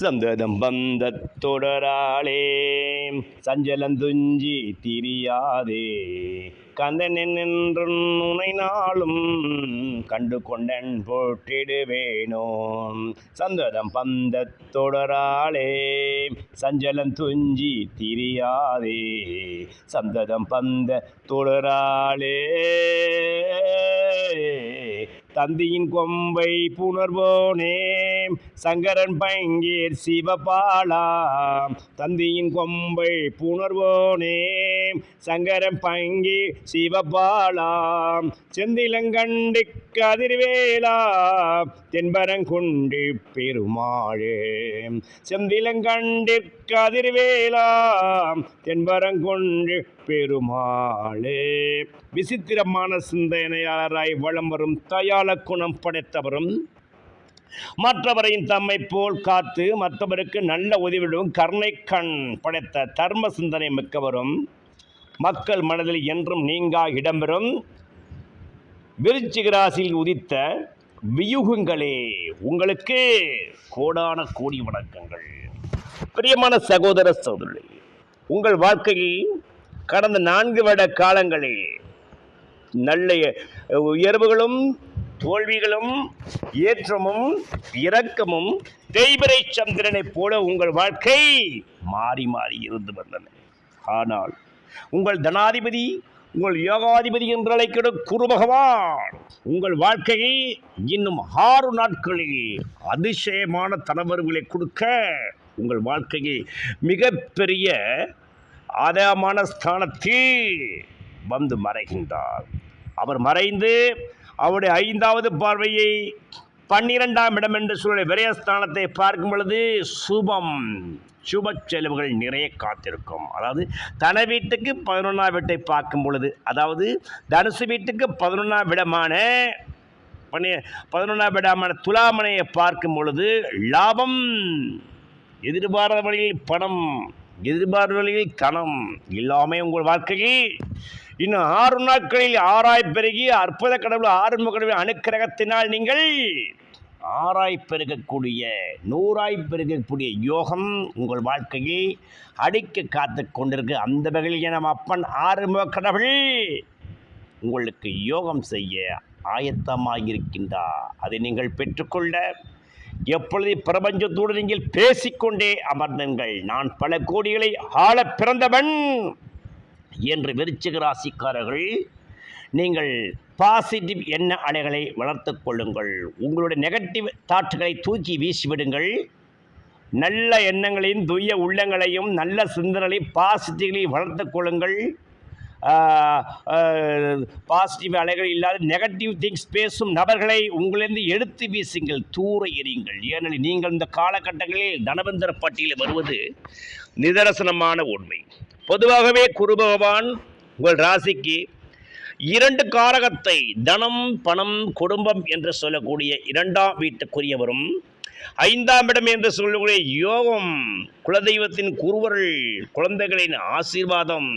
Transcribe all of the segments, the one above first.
சந்ததம் வந்த தொடராளே. சஞ்சலம் துஞ்சி திரியாதே. கந்தன் நின்று உனை நாளும் கண்டு கொண்டன் போட்டிடுவேனோ சந்ததம் பந்த தொடராளே. சஞ்சலம் துஞ்சி திரியாதே. சந்ததம் பந்த தொடராளே. தந்தியின் கொம்பை புணர்வோனே. சங்கரன் பங்கீர் சிவபாலா தந்தியின் கொம்பை புணர்வோனே. சங்கரன் பங்கி சிவபாலா செந்திலங்கண்டு கதிர்வேலா தென்பரங்குண்டு பெருமாளே. செந்திலங்கண்டு கதிர்வேலா தென்பரங்குண்டு பெருமாளே. விசித்திரமான சிந்தனையாளராய் வளம் வரும் தயால குணம் படைத்தவரும் மற்றவரையும் தம்மை போல் காத்து மற்றவருக்கு நல்ல உதவிடும் கருணை கண் படைத்த தர்ம சிந்தனை மிக்கவரும் மக்கள் மனதில் என்றும் நீங்கா இடம்பெறும் விருச்சிக ராசியில் உதித்த வியூகங்களே உங்களுக்கு கோடான கோடி வணக்கங்கள். பிரியமான சகோதர சகோதரி உங்கள் வாழ்க்கையில் கடந்த நான்கு வருட காலங்களில் நல்ல உயர்வுகளும் தோல்விகளும் ஏற்றமும் இரக்கமும் தேய்பிரை சந்திரனைப் போல உங்கள் வாழ்க்கை மாறி மாறி இருந்து வந்தன. ஆனால் உங்கள் தனாதிபதி உங்கள் யோகாதிபதி என்று அழைக்கிற குரு பகவான் உங்கள் வாழ்க்கையை இன்னும் ஆறு நாட்களில் அதிசயமான தனவர்களை கொடுக்க உங்கள் வாழ்க்கையை மிகப்பெரிய ஆதாயமான ஸ்தானத்தில் வந்து மறைகின்றார். அவர் மறைந்து அவருடைய ஐந்தாவது பார்வையை பன்னிரெண்டாம் இடம் என்று சொல்லுடைய விரயஸ்தானத்தை பார்க்கும் பொழுது சுபம் சுப செலவுகள் நிறைய காத்திருக்கும். அதாவது தன வீட்டுக்கு பதினொன்றாம் வீட்டை பார்க்கும் பொழுது அதாவது தனுசு வீட்டுக்கு பதினொன்றாம் விடமான பன்னி பதினொன்றாம் விடமான துலாமனையை பார்க்கும் பொழுது லாபம் எதிர்பாராத வழியில் பணம் எதிர்பார்த்த வழியில் தனம் எல்லாமே உங்கள் வாழ்க்கையில் இன்னும் ஆறு நாட்களில் ஆறாய் பெருகி அற்புத கடவுள் ஆறுமுக கடவுள் அனுக்கிரகத்தினால் நீங்கள் ஆறாய் பெருகக்கூடிய நூறாய் பெருகக்கூடிய யோகம் உங்கள் வாழ்க்கையை அடிக்க காத்து கொண்டிருக்கு. அந்த வகையில் என அப்பன் ஆறுமுக கடவுள் உங்களுக்கு யோகம் செய்ய ஆயத்தமாக இருக்கின்றார் அதை நீங்கள் பெற்றுக்கொள்ள எப்பொழுது பிரபஞ்சத்தோடு நீங்கள் பேசிக்கொண்டே அமர்ந்தங்கள் நான் பல கோடிகளை ஆள பிறந்தவன். என்று விருச்சிக ராசிக்காரர்கள் நீங்கள் பாசிட்டிவ் எண்ண அலைகளை வளர்த்து கொள்ளுங்கள். உங்களுடைய நெகட்டிவ் தாட்டுகளை தூக்கி வீசிவிடுங்கள். நல்ல எண்ணங்களையும் துய்ய உள்ளங்களையும் நல்ல சிந்தனைகளையும் பாசிட்டிவ்களையும் வளர்த்து கொள்ளுங்கள். பாசிட்டிவ் அலைகள் இல்லாத நெகட்டிவ் திங்ஸ் பேசும் நபர்களை உங்களிருந்து எடுத்து வீசுங்கள். தூர எறியுங்கள். ஏனெனில் நீங்கள் இந்த காலகட்டங்களில் தனவந்தர பட்டியலில் வருவது நிதர்சனமான உண்மை. பொதுவாகவே குரு பகவான் உங்கள் ராசிக்கு இரண்டு காரகத்தை தனம் பணம் குடும்பம் என்று சொல்லக்கூடிய இரண்டாம் வீட்டுக்குரியவரும் ஐந்தாம் இடம் என்று சொல்லக்கூடிய யோகம் குலதெய்வத்தின் குருவர்கள் குழந்தைகளின் ஆசீர்வாதம்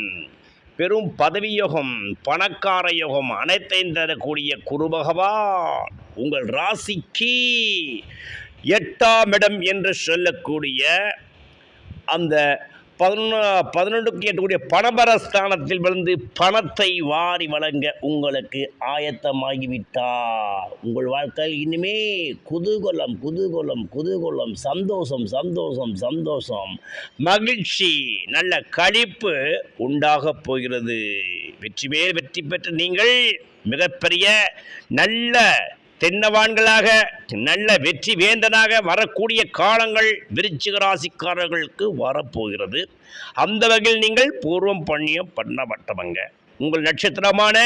பெரும் பதவி யோகம் பணக்கார யோகம் அனைத்தையும் தரக்கூடிய குரு பகவான் உங்கள் ராசிக்கு எட்டாம் இடம் என்று சொல்லக்கூடிய அந்த பதினொன்று பதினொன்றுக்கு எட்டக்கூடிய பணபரஸ்தானத்தில் விழுந்து பணத்தை வாரி வழங்க உங்களுக்கு ஆயத்தமாகிவிட்டார். உங்கள் வாழ்க்கையில் இனிமே குதூகலம் குதூகலம் குதூகலம் சந்தோஷம் சந்தோஷம் சந்தோஷம் மகிழ்ச்சி நல்ல களிப்பு உண்டாகப் போகிறது. வெற்றி மேல் வெற்றி பெற்று நீங்கள் மிகப்பெரிய நல்ல தென்னவான்களாக நல்ல வெற்றி வேந்தனாக வரக்கூடிய காலங்கள் விருச்சிக ராசிக்காரர்களுக்கு வரப்போகிறது. அந்த வகையில் நீங்கள் பூர்வம் பண்ணியம் பண்ணப்பட்டவங்க. உங்கள் நட்சத்திரமான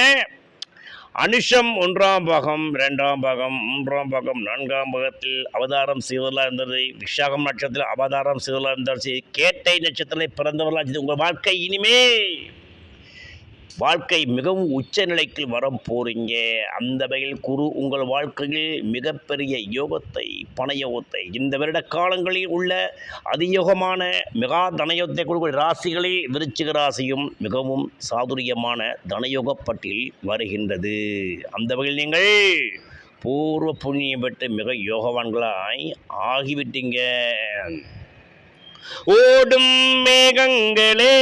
அனுஷம் ஒன்றாம் பாகம் இரண்டாம் பாகம் மூன்றாம் பாகம் நான்காம் பாகத்தில் அவதாரம் செய்வதெல்லாம் இருந்தது. விஷாகம் நட்சத்திரம் அவதாரம் செய்வதெல்லாம் இருந்தாலும் சரி கேட்டை நட்சத்திரத்தில் பிறந்தவர்களாக உங்கள் வாழ்க்கை. இனிமே வாழ்க்கை மிகவும் உச்ச நிலைக்கு வர போறீங்க. அந்த வகையில் குரு உங்கள் வாழ்க்கையில் மிகப்பெரிய யோகத்தை பணயோகத்தை இந்த வருட காலங்களில் உள்ள அதியோகமான மிகா தனயோகத்தை கொடுக்கிற ராசிகளில் விருச்சிக ராசியும் மிகவும் சாதுரியமான தனயோக பட்டியல் வருகின்றது. அந்த வகையில் நீங்கள் பூர்வ புண்ணியம் பெற்று மிக யோகவான்களாய் ஆகிவிட்டீங்க. ஓடும் மேகங்களே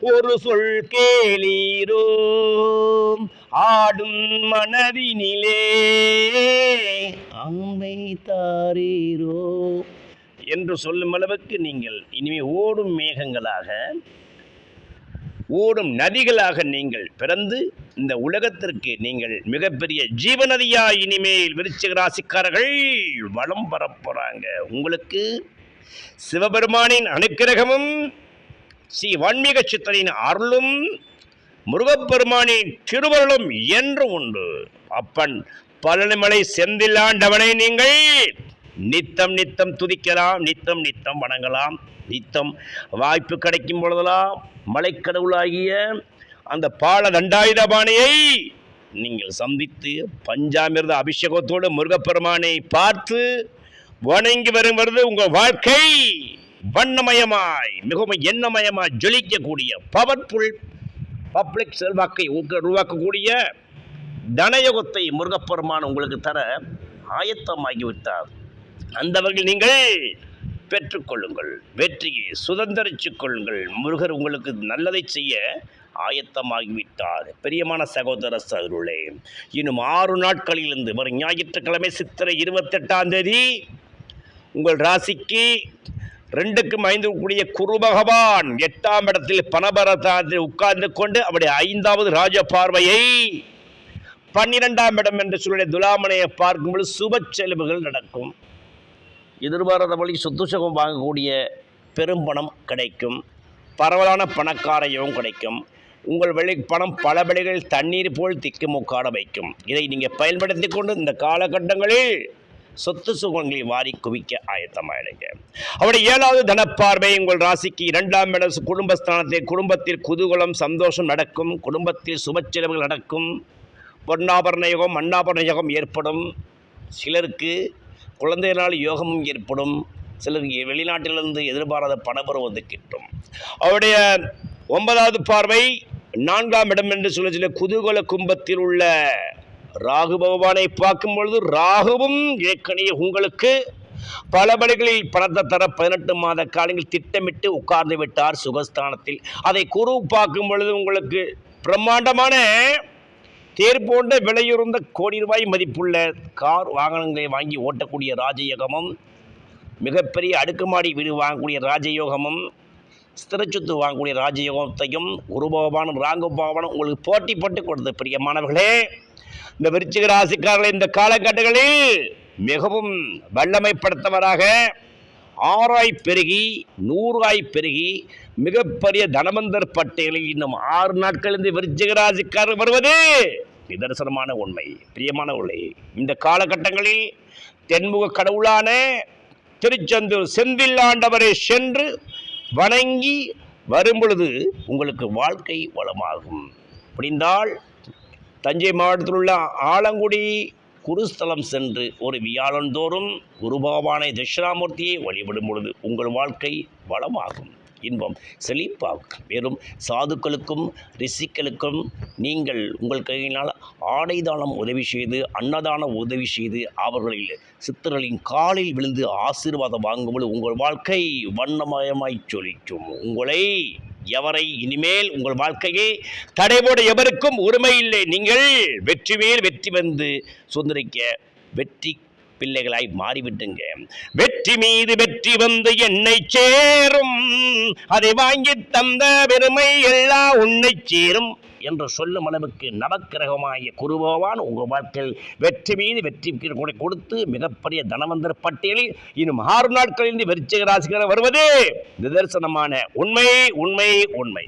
ஒரு சொல் கேளீரோ ஆடும் மனதினிலே அம்மை தாரீரோ. என்று சொல்லும் அளவுக்கு நீங்கள் இனிமே ஓடும் மேகங்களாக ஓடும் நதிகளாக நீங்கள் பிறந்து இந்த உலகத்திற்கு நீங்கள் மிகப்பெரிய ஜீவநதியா இனிமேல் விருச்சிக ராசிக்காரர்கள் வளம் பெறப் உங்களுக்கு சிவபெருமானின் அனுக்கிரகமும் ஸ்ரீ வான்மீக சித்தரின் அருளும் முருகப்பெருமானின் திருவருளும் என்று உண்டு. அப்பன் பழனிமலை செந்தில்லாண்டவனை நீங்கள் நித்தம் நித்தம் துதிக்கலாம் நித்தம் நித்தம் வணங்கலாம். நித்தம் வாய்ப்பு கிடைக்கும் பொழுதெல்லாம் மலைக்கடவுளாகிய அந்த பால தண்டாயுதபாணியை நீங்கள் சந்தித்து பஞ்சாமிர்த அபிஷேகத்தோடு முருகப்பெருமானை பார்த்து வணங்கி வரும் வருது உங்கள் வாழ்க்கை வண்ணமயமாய் மிகவும் எண்ணமயமாய் ஜொலிக்கக்கூடிய பவர்ஃபுல் பப்ளிக் செல்வாக்கை உருவாக்கக்கூடிய தனயுகத்தை முருகப்பெருமான் உங்களுக்கு தர ஆயத்தமாகிவிட்டார். அந்த வகையில் நீங்கள் பெற்றுக்கொள்ளுங்கள் வெற்றியை சுதந்திரிச்சுக் கொள்ளுங்கள். முருகர் உங்களுக்கு நல்லதை செய்ய ஆயத்தமாகிவிட்டார். பெரியமான சகோதர சகருளே இன்னும் ஆறு நாட்களிலிருந்து வரும் ஞாயிற்றுக்கிழமை சித்திரை இருபத்தெட்டாம் தேதி உங்கள் ராசிக்கு ரெண்டுக்கும் ஐந்து கூடிய குரு பகவான் எட்டாம் இடத்தில் பணபரதாத்தில் உட்கார்ந்து கொண்டு அவருடைய ஐந்தாவது ராஜ பார்வையை பன்னிரெண்டாம் இடம் என்று சொல்லிய துலாமனையை பார்க்கும்போது சுப செலவுகள் நடக்கும். எதிர்பாராத வழி சொத்து சுகம் வாங்கக்கூடிய பெரும் பணம் கிடைக்கும். பரவலான பணக்காரையும் கிடைக்கும். உங்கள் வழி பணம் பல வழிகளில் தண்ணீர் போல் திக்குமுக்காட வைக்கும். இதை நீங்கள் பயன்படுத்தி கொண்டு இந்த காலகட்டங்களில் சொத்து சுகங்களை வாரி குவிக்க ஆயத்தமாயிடுங்க. அவருடைய ஏழாவது தனப்பார்வை உங்கள் ராசிக்கு இரண்டாம் இட குடும்பஸ்தானத்தில் குடும்பத்தில் குதூகலம் சந்தோஷம் நடக்கும் குடும்பத்தில் சுப செலவுகள் நடக்கும் பொன்னாபரண யோகம் மண்ணாபரண யோகம் ஏற்படும். சிலருக்கு குழந்தையினால் யோகமும் ஏற்படும். சிலருக்கு வெளிநாட்டிலிருந்து எதிர்பாராத பணபுரம் வந்து கிட்டும். அவருடைய ஒன்பதாவது பார்வை நான்காம் இடம் என்று சொல்ல சில குதூகல கும்பத்தில் உள்ள ராகு பகவானை பார்க்கும் பொழுது ராகுவும் ஏற்கனவே உங்களுக்கு பல வழிகளில் பணத்தை தர பதினெட்டு மாத காலங்கள் திட்டமிட்டு உட்கார்ந்து விட்டார் சுகஸ்தானத்தில். அதை குரு பார்க்கும் பொழுது உங்களுக்கு பிரம்மாண்டமான தேர் போன்ற விலையுறந்த கோடி ரூபாய் மதிப்புள்ள கார் வாகனங்களை வாங்கி ஓட்டக்கூடிய ராஜயோகமும் மிகப்பெரிய அடுக்குமாடி வீடு வாங்கக்கூடிய ராஜயோகமும் ஸ்திரச்சொத்து வாங்கக்கூடிய ராஜயோகத்தையும் குருபகவானும் ராகுபகவானும் உங்களுக்கு போட்டி போட்டு கொடுத்த பிரியமானவர்களே. இந்த விருச்சிக ராசிக்காரர்கள் இந்த காலகட்டங்களில் மிகவும் வல்லமைப்படுத்தவராக ஆறாய் பெருகி நூறாய் பெருகி மிகப்பெரிய தனவந்தர் பட்டியலில் இன்னும் ஆறு நாட்கள் இந்த விருச்சிக ராசிக்காரர் வருவது நிதர்சனமான உண்மை. பிரியமான உண்மை இந்த காலகட்டங்களில் தென்முக கடவுளான திருச்செந்தூர் செந்தில் ஆண்டவரை சென்று வணங்கி வரும் பொழுது உங்களுக்கு வாழ்க்கை வளமாகும். முடிந்தால் தஞ்சை மாவட்டத்தில் உள்ள ஆலங்குடி குருஸ்தலம் சென்று ஒரு வியாழந்தோறும் குருபகவானை தட்சிணாமூர்த்தியை வழிபடும் பொழுது உங்கள் வாழ்க்கை வளமாகும். இன்பம் செழிப்பாகும் மேலும் சாதுக்களுக்கும் ரிஷிக்களுக்கும் நீங்கள் உங்கள் கையினால் ஆடைதானம் உதவி செய்து அன்னதானம் உதவி செய்து அவர்களில் சித்தர்களின் காலில் விழுந்து ஆசீர்வாதம் வாங்கும்போது உங்கள் வாழ்க்கை வண்ணமயமாய் சொலிக்கும் உங்களை எவரை இனிமேல் உங்கள் வாழ்க்கையை தடைபோட எவருக்கும் உரிமை இல்லை. நீங்கள் வெற்றி மேல் வெற்றி வந்து சுதந்திரிக்க வெற்றி பிள்ளைகளாய் மாறிவிட்டுங்க. வெற்றி மீது வெற்றி வந்து என்னை சேரும். அதை வாங்கி தந்த பெருமை எல்லாம் உன்னை சேரும் என்று சொல்லும் அளவுக்கு நவக்கிரகமாகிய குருபவான் உங்கள் வாழ்க்கையில் வெற்றி மீது வெற்றி கூட கொடுத்து மிகப்பெரிய தனவந்தர் பட்டியலில் இன்னும் ஆறு நாட்களில் வெற்றிக ராசிகர வருவது. நிதர்சனமான உண்மை உண்மை உண்மை.